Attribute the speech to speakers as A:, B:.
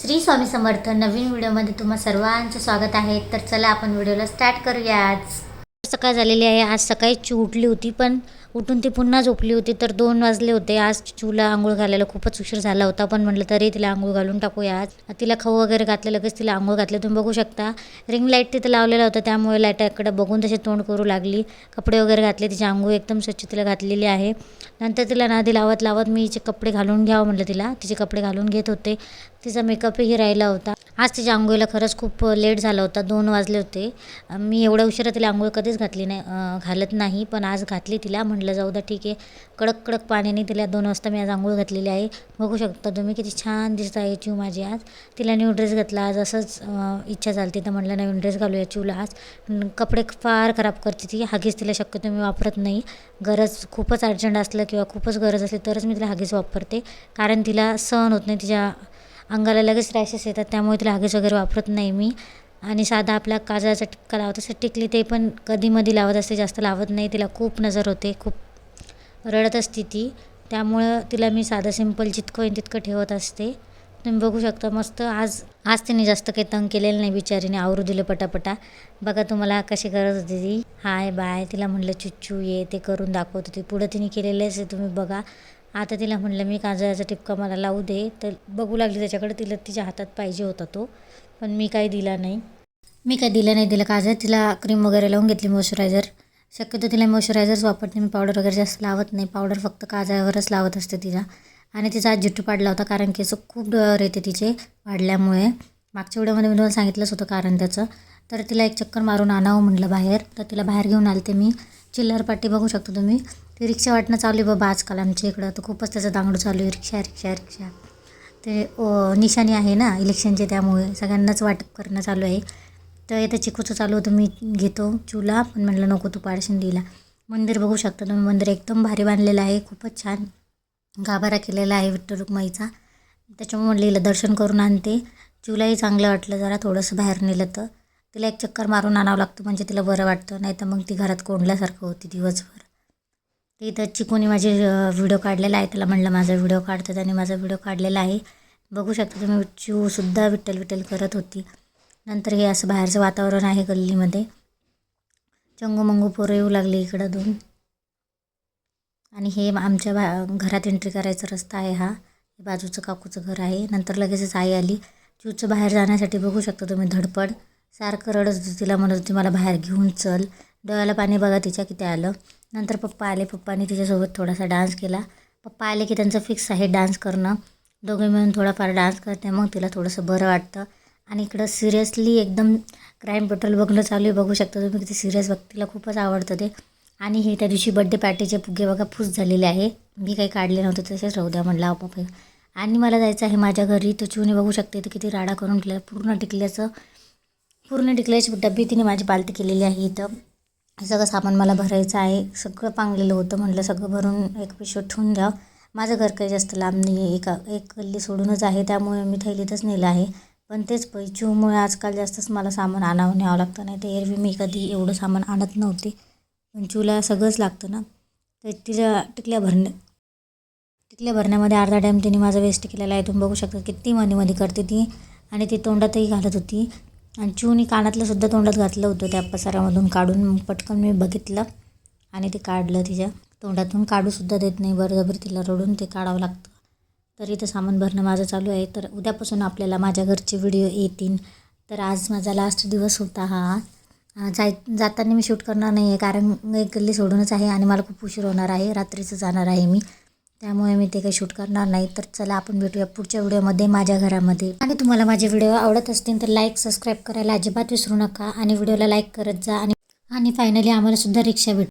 A: श्री स्वामी समर्थ नवीन व्हिडिओमध्ये तुम्हा सर्वांचं स्वागत आहे. तर चला आपण व्हिडिओला स्टार्ट करूया आज सकाळ झालेली आहे. आज सकाळी चू उठली होती पण उठून ती पुन्हा झोपली होती. तर दोन वाजले होते. आज चूला आंघोळ घालायला खूपच उशीर झाला होता पण म्हटलं तरी तिला आंघोळ घालून टाकूया आज तिला खाऊ वगैरे घातलं लगेच तिला आंघोळ घातलं. तुम्ही बघू शकता रिंग लाइट तिथं लावलेला होता. त्यामुळे लाईटाकडे बघून तसे तोंड करू लागली. कपडे वगैरे घातले. तिची आंघोळ एकदम स्वच्छ तिला घातलेली आहे. नंतर तिला नादी लावत लावत मी हिचे कपडे घालून घ्यावं म्हटलं तिला. तिचे कपडे घालून घेत होते. तिचा मेकअपही राहिला होता. आज तिच्या आंघोळीला खरंच खूप लेट झाला होता. दोन वाजले होते. मी एवढ्या उशिरा तिला आंघोळ कधीच घातली नाही घालत नाही पण आज घातली तिला. म्हटलं जाऊ द्या ठीक आहे. कडक कडक पाण्याने तिला दोन वाजता मी आज आंघोळ घातलेली आहे. बघू शकता तुम्ही किती छान दिसत आहे चिव माझी आज. तिला न्यू ड्रेस घातला आज. असंच इच्छा झाली तर म्हटलं नवीन ड्रेस घालूया चिवला आज. कपडे फार खराब करते ती. हागीस तिला शक्यतो मी वापरत नाही. गरज खूपच अर्जंट असलं किंवा खूपच गरज असली तरच मी तिला हागीस वापरते. कारण तिला सहन होत नाही. तिच्या अंगाला लगेच रॅशेस येतात त्यामुळे तिला हागीच वगैरे वापरत नाही मी. आणि साधा आपला काजळाचा टिक्का लावत असं टिकली ते पण कधीमधी लावत असते जास्त लावत नाही. तिला खूप नजर होते खूप रडत असते ती. त्यामुळं तिला मी साधं सिंपल जितकं होईल तितकं ठेवत असते. तुम्ही बघू शकता मस्त आज आज तिने जास्त काही तंग केलेलं नाही बिचारीने आवरू दिलं पटापटा. बघा तुम्हाला कशी करत होती ती. हाय बाय तिला म्हणलं चुच्चू ये ते करून दाखवत. होती पुढं तिने केलेलंच आहे तुम्ही बघा. आता तिला म्हणलं मी काजळाचा टिपका मला लावू दे. तर बघू लागली त्याच्याकडे तिला तिच्या हातात पाहिजे होता तो. पण मी काही दिला नाही. मी काही दिलं नाही तिला काजळ. तिला क्रीम वगैरे लावून घेतली मॉइश्चरायझर शक्यतो तिला मॉइश्चरायझर्स वापरते. मी पावडर वगैरे जास्त लावत नाही. पावडर फक्त काजळावरच लावत असते तिला. आणि तिचा आज जिट्टू पाडला होता कारण केस खूप डर येते तिचे वाढल्यामुळे. मागच्या व्हिडिओमध्ये मी तुम्हाला सांगितलंच होतं कारण त्याचं. तर तिला एक चक्कर मारून आणावं म्हटलं बाहेर. तर तिला बाहेर घेऊन आलते मी. चिल्लर पाटी बघू शकतो तुम्ही. ती रिक्षा वाटणं चालू आहे बाबा आजकाल आमच्या इकडं. तर खूपच त्याचं दांगडू चालू आहे. रिक्षा रिक्षा रिक्षा. ते ओ, निशाणी आहे ना इलेक्शनचे त्यामुळे सगळ्यांनाच वाटप करणं चालू आहे. तर इथं चिकूचं चालू होतं. मी घेतो चुला. पण म्हटलं नको तू पाडशीन लिहिला मंदिर बघू शकता तुम्ही. मंदिर एकदम भारी बांधलेलं आहे. खूपच छान गाभारा केलेला आहे विठ्ठल रुक्माईचा. त्याच्यामुळे म्हटलं दर्शन करून आणते. चुलाही चांगलं वाटलं जरा. थोडंसं बाहेर नेलं तर. तिला एक चक्कर मारून आणावं लागतं म्हणजे तिला बरं वाटतं. नाही तर मग ती घरात कोंडल्यासारखं होती दिवसभर. ते इथं चिकूने माझे व्हिडिओ काढलेला आहे. त्याला म्हणलं माझा व्हिडिओ काढतो त्याने माझा व्हिडिओ काढलेला आहे. बघू शकता तुम्ही चिवसुद्धा विठ्ठल विठ्ठल करत होती. नंतर हे असं बाहेरचं वातावरण आहे गल्लीमध्ये. चंगू मंगू पोरं येऊ लागले इकडं दोन. आणि हे आमच्या बा घरात एंट्री करायचा रस्ता आहे हा. बाजूचं काकूचं घर आहे. नंतर लगेचच आई आली. चिवचं बाहेर जाण्यासाठी बघू शकता तुम्ही धडपड. सारखं रडत होती. तिला म्हणत होती मला बाहेर घेऊन चल. डोळ्याला पाणी बघा तिच्या किती आलं. नंतर पप्पा आले. पप्पानी तिच्यासोबत थोडासा डान्स केला. पप्पा आले की त्यांचं फिक्स आहे डान्स करणं. दोघे मिळून थोडाफार डान्स करते. मग तिला थोडंसं बरं वाटतं. आणि इकडं सिरियसली एकदम क्राईम पेट्रोल बघणं चालू आहे. बघू शकता तुम्ही किती सिरियस व्यक्तीला खूपच आवडतं ते. आणि हे त्या दिवशी बड्डे पार्टीचे फुगे बघा फूस झालेले आहे. मी काही काढले नव्हते. तसेच राहू द्या म्हटलं आपण आणि मला जायचं आहे माझ्या घरी. तर चिवणी बघू शकते. तर किती राडा करून ठेवला. पूर्ण टिकल्याचं पूर्ण टिकल्याची डब्बी तिने माझी पालती केलेली आहे इथं. हे सगळं सामान मला भरायचं आहे. सगळं पांगलेलं होतं म्हटलं सगळं भरून एक पिशवीत ठेवून द्या. माझं घर काही जास्त लांब नाही आहे एका एक गल्ली सोडूनच आहे त्यामुळे मी थैलीतच नेलं आहे. पण तेच पैचूमुळे आजकाल जास्तच मला सामान आणावं न्यावं लागतं. नाही तर एरवी मी कधी एवढं सामान आणत नव्हते. पण चूला सगळंच लागतं ना. तर तिच्या टिकल्या भरणे टिकल्या भरण्यामध्ये अर्धा टाईम तिने माझा वेस्ट केलेला आहे. तुम्ही बघू शकता किती मनीमध्ये करते ती. आणि ती तोंडातही घालत होती. आणि चिवनी कानातलं सुद्धा तोंडात घातलं होतं त्या पसारामधून काढून. पटकन मी बघितलं आणि ते काढलं तिच्या. तोंडातून काढूसुद्धा देत नाही. बरोबर तिला रडून ते काढावं लागतं. तर इथं सामान भरणं माझं चालू आहे. तर उद्यापासून आपल्याला माझ्या घरचे व्हिडिओ येतील. तर आज माझा लास्ट दिवस होता हा. जाय जाताना मी शूट करणार नाही आहे कारण एक गल्ली सोडूनच आहे आणि मला खूप उशीर होणार आहे. रात्रीचं जाणार आहे मी. त्यामुळे मी ते काही शूट करणार नाही. तर चला आपण भेटूया पुढच्या व्हिडिओमध्ये माझ्या घरामध्ये. आणि तुम्हाला माझे व्हिडिओ आवडत असतील तर लाईक सबस्क्राईब करायला अजिबात विसरू नका. आणि व्हिडिओला लाईक करत जा. आणि आणि फायनली आम्हाला सुद्धा रिक्षा भेट